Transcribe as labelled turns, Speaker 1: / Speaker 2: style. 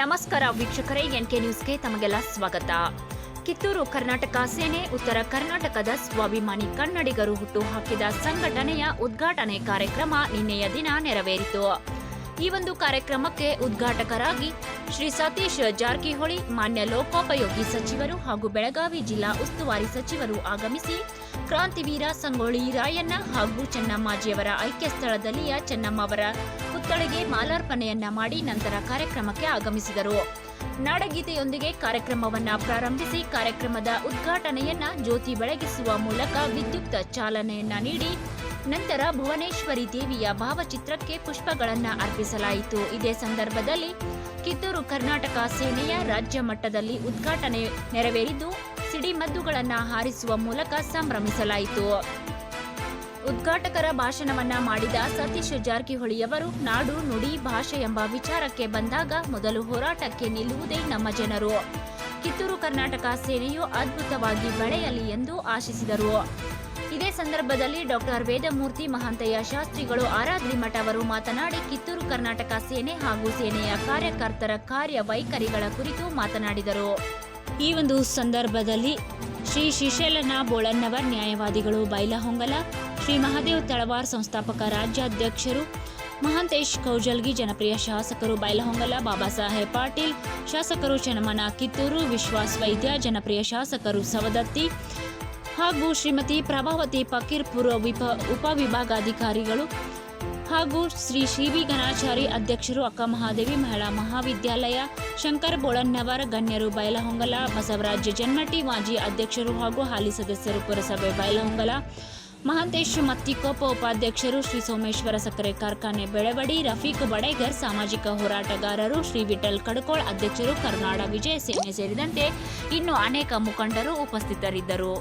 Speaker 1: ನಮಸ್ಕಾರ ವೀಕ್ಷಕರೇ, ಎನ್ಕೆ ನ್ಯೂಸ್ಗೆ ತಮಗೆಲ್ಲ ಸ್ವಾಗತ. ಕಿತ್ತೂರು, ಕರ್ನಾಟಕ ಸೇನೆ, ಉತ್ತರ ಕರ್ನಾಟಕದ ಸ್ವಾಭಿಮಾನಿ ಕನ್ನಡಿಗರು ಹುಟ್ಟುಹಾಕಿದ ಸಂಘಟನೆಯ ಉದ್ಘಾಟನೆ ಕಾರ್ಯಕ್ರಮ ನಿನ್ನೆಯ ದಿನ ನೆರವೇರಿತು. ಈ ಒಂದು ಕಾರ್ಯಕ್ರಮಕ್ಕೆ ಉದ್ಘಾಟಕರಾಗಿ ಶ್ರೀ ಸತೀಶ್ ಜಾರಕಿಹೊಳಿ, ಮಾನ್ಯ ಲೋಕೋಪಯೋಗಿ ಸಚಿವರು ಹಾಗೂ ಬೆಳಗಾವಿ ಜಿಲ್ಲಾ ಉಸ್ತುವಾರಿ ಸಚಿವರು ಆಗಮಿಸಿ ಕ್ರಾಂತಿವೀರ ಸಂಗೊಳ್ಳಿ ರಾಯಣ್ಣ ಹಾಗೂ ಚೆನ್ನಮ್ಮಾಜಿಯವರ ಐಕ್ಯ ಸ್ಥಳದಲ್ಲಿಯ ಚೆನ್ನಮ್ಮವರ ಪುತ್ಥಳಿಗೆ ಮಾಲಾರ್ಪಣೆಯನ್ನ ಮಾಡಿ ನಂತರ ಕಾರ್ಯಕ್ರಮಕ್ಕೆ ಆಗಮಿಸಿದರು. ನಾಡಗೀತೆಯೊಂದಿಗೆ ಕಾರ್ಯಕ್ರಮವನ್ನ ಪ್ರಾರಂಭಿಸಿ ಕಾರ್ಯಕ್ರಮದ ಉದ್ಘಾಟನೆಯನ್ನ ಜ್ಯೋತಿ ಬೆಳಗಿಸುವ ಮೂಲಕ ವಿದ್ಯುಕ್ತ ಚಾಲನೆಯನ್ನ ನೀಡಿ ನಂತರ ಭುವನೇಶ್ವರಿ ದೇವಿಯ ಭಾವಚಿತ್ರಕ್ಕೆ ಪುಷ್ಪಗಳನ್ನ ಅರ್ಪಿಸಲಾಯಿತು. ಇದೇ ಸಂದರ್ಭದಲ್ಲಿ ಕಿತ್ತೂರು ಕರ್ನಾಟಕ ಸೇನೆಯ ರಾಜ್ಯ ಮಟ್ಟದಲ್ಲಿ ಉದ್ಘಾಟನೆ ನೆರವೇರಿದ್ದು ಸಿಡಿಮದ್ದುಗಳನ್ನು ಹಾರಿಸುವ ಮೂಲಕ ಸಂಭ್ರಮಿಸಲಾಯಿತು. ಉದ್ಘಾಟಕರ ಭಾಷಣವನ್ನ ಮಾಡಿದ ಸತೀಶ್ ಜಾರಕಿಹೊಳಿಯವರು, ನಾಡು ನುಡಿ ಭಾಷೆ ಎಂಬ ವಿಚಾರಕ್ಕೆ ಬಂದಾಗ ಮೊದಲು ಹೋರಾಟಕ್ಕೆ ನಿಲ್ಲುವುದೇ ನಮ್ಮ ಜನರು. ಕಿತ್ತೂರು ಕರ್ನಾಟಕ ಸೇನೆಯು ಅದ್ಭುತವಾಗಿ ಬೆಳೆಯಲಿ ಎಂದು ಆಶಿಸಿದರು. ಇದೇ ಸಂದರ್ಭದಲ್ಲಿ ಡಾಕ್ಟರ್ ವೇದಮೂರ್ತಿ ಮಹಾಂತಯ್ಯ ಶಾಸ್ತ್ರಿಗಳು ಆರಾಧ್ರಿ ಮಠ ಅವರು ಮಾತನಾಡಿ, ಕಿತ್ತೂರು ಕರ್ನಾಟಕ ಸೇನೆ ಹಾಗೂ ಸೇನೆಯ ಕಾರ್ಯಕರ್ತರ ಕಾರ್ಯ ವೈಖರಿಗಳ ಕುರಿತು ಮಾತನಾಡಿದರು. ಈ ಒಂದು ಸಂದರ್ಭದಲ್ಲಿ ಶ್ರೀ ಶಿಶೇಲನ ಬೋಳನ್ನವರ್ ನ್ಯಾಯವಾದಿಗಳು ಬೈಲಹೊಂಗಲ ಶ್ರೀ ಮಹಾದೇವ್ ತಳವಾರ್ ಸಂಸ್ಥಾಪಕ ರಾಜ್ಯಾಧ್ಯಕ್ಷರು, ಮಹಾಂತೇಶ್ ಕೌಜಲ್ಗಿ ಜನಪ್ರಿಯ ಶಾಸಕರು ಬೈಲಹೊಂಗಲ, ಬಾಬಾ ಸಾಹೇಬ್ ಪಾಟೀಲ್, ಶಾಸಕರು ಚನ್ನಮನ ಕಿತ್ತೂರು, ವಿಶ್ವಾಸ್ ವೈದ್ಯ, ಜನಪ್ರಿಯ ಶಾಸಕರು ಸವದತ್ತಿ ಹಾಗೂ ಶ್ರೀಮತಿ ಪ್ರಭಾವತಿ ಫಕೀರ್ಪುರ ವಿಪ, ಉಪವಿಭಾಗಾಧಿಕಾರಿಗಳು ಹಾಗೂ ಶ್ರೀ ಶಿವಿ ಗಣಾಚಾರಿ ಅಧ್ಯಕ್ಷರು ಅಕ್ಕ ಮಹಾದೇವಿ ಮಹಿಳಾ ಮಹಾವಿದ್ಯಾಲಯ, ಶಂಕರ್ ಬೋಳನ್ನವರ ಗಣ್ಯರು ಬೈಲಹೊಂಗಲ, ಬಸವರಾಜ ಜನ್ಮಟಿ ಮಾಜಿ ಅಧ್ಯಕ್ಷರು ಹಾಗೂ ಹಾಲಿ ಸದಸ್ಯರು ಪುರಸಭೆ ಬೈಲಹೊಂಗಲ ಮಹಾಂತೇಶ್ ಮತ್ತಿಕೊಪ್ಪ ಉಪಾಧ್ಯಕ್ಷರು ಶ್ರೀ ಸೋಮೇಶ್ವರ ಸಕ್ಕರೆ ಕಾರ್ಖಾನೆ ಬೆಳವಡಿ, ರಫೀಕ್ ಬಡೇಗರ್, ಸಾಮಾಜಿಕ ಹೋರಾಟಗಾರರು ಶ್ರೀ ವಿಠಲ್ ಕಡ್ಕೋಳ್, ಅಧ್ಯಕ್ಷರು ಕರುನಾಡ ವಿಜಯ ಸೇನೆ ಸೇರಿದಂತೆ ಇನ್ನು ಅನೇಕ ಮುಖಂಡರು ಉಪಸ್ಥಿತರಿದ್ದರು.